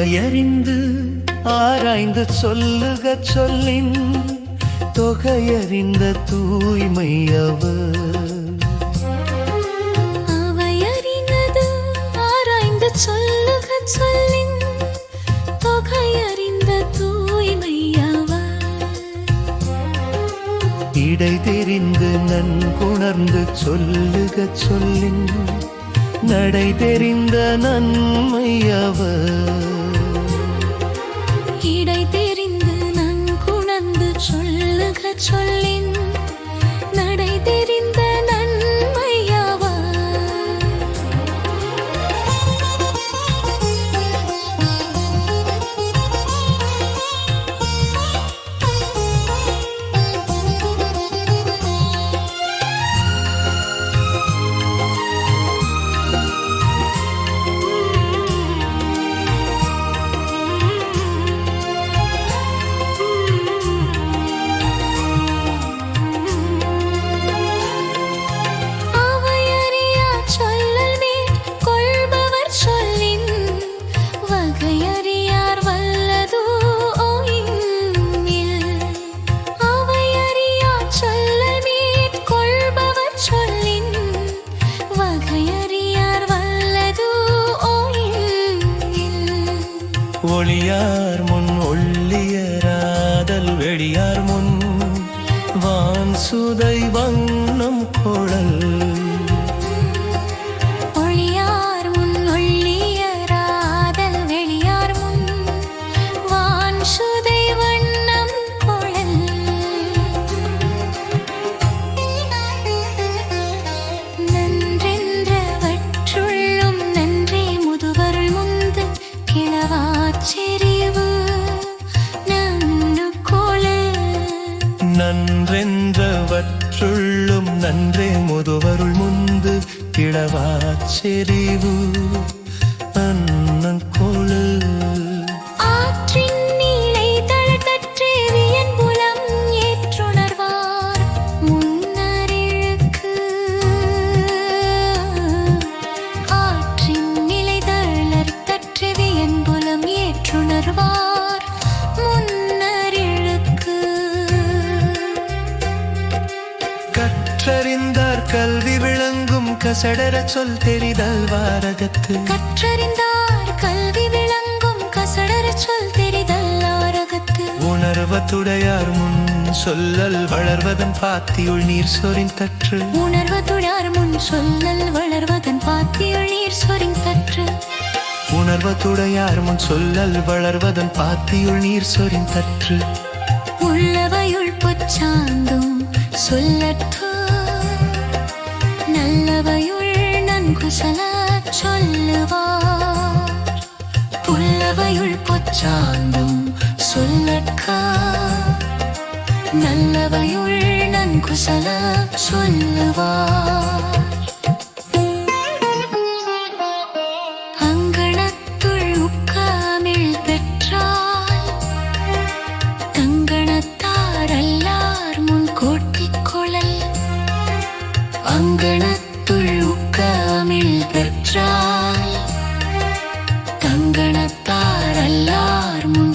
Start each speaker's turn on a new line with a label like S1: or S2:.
S1: அவையறிந்து ஆராய்ந்து சொல்லுக சொல்லின் தொகையறிந்த தூய்மை அவர்.
S2: அவையறிந்தது ஆராய்ந்து சொல்லுக சொல்லின் தொகையறிந்த தூய்மை அவர்.
S1: இடை தெரிந்து நன்குணர்ந்து சொல்லுக சொல்லின் நடை தெரிந்த நன்மை அவர்.
S2: இடை தெரிந்து நன்குணர்ந்து சொல்லுக சொல்லி
S1: ஒளியார் முன் ஒள்ளியராதல் வெளியார் முன் வான் சுதை வண்ணம் குழல்
S2: நன்றென்றவற்றுள்ளும் நன்றே முதுவருள் முந்து
S1: கிழவாச்செறிவு அண்ணன் கொழு
S2: ஆற்றின் நிலை தளர்த்தற்று புலம் ஏற்றுணர்வார்.
S1: கசடர சொல் தெரிதல் வாரகத்து.
S2: கற்றறிந்தார் கல்வி விளங்கும் கசடர சொல் தெரிதல் ஆரகத்து.
S1: உணர்வத்துடையார் முன் சொல்லல் வளர்வதன் பாத்தியுள் நீர் சொரின் தற்று.
S2: உணர்வதுடார் முன் சொல்லல் வளர்வதன் பாத்தியுள் நீர் சொரிந்தற்று
S1: உணர்வத்துடையார் முன் சொல்லல் வளர்வதன் பாத்தியுள் நீர் சொரின் தற்று.
S2: உள்ளவையுள் பொச்சாந்தும் சொல்லற்று நல்லவையுள் நன்குசல சொல்லுவார் புல்லவையுள் பொச்சாந்தும் சொல்லற்க. நல்லவையுள் நன்குசல சொல்லுவார் அங்கணத்துள் அங்கணத்துள் பெற்றால் கங்கணத்தார் முன்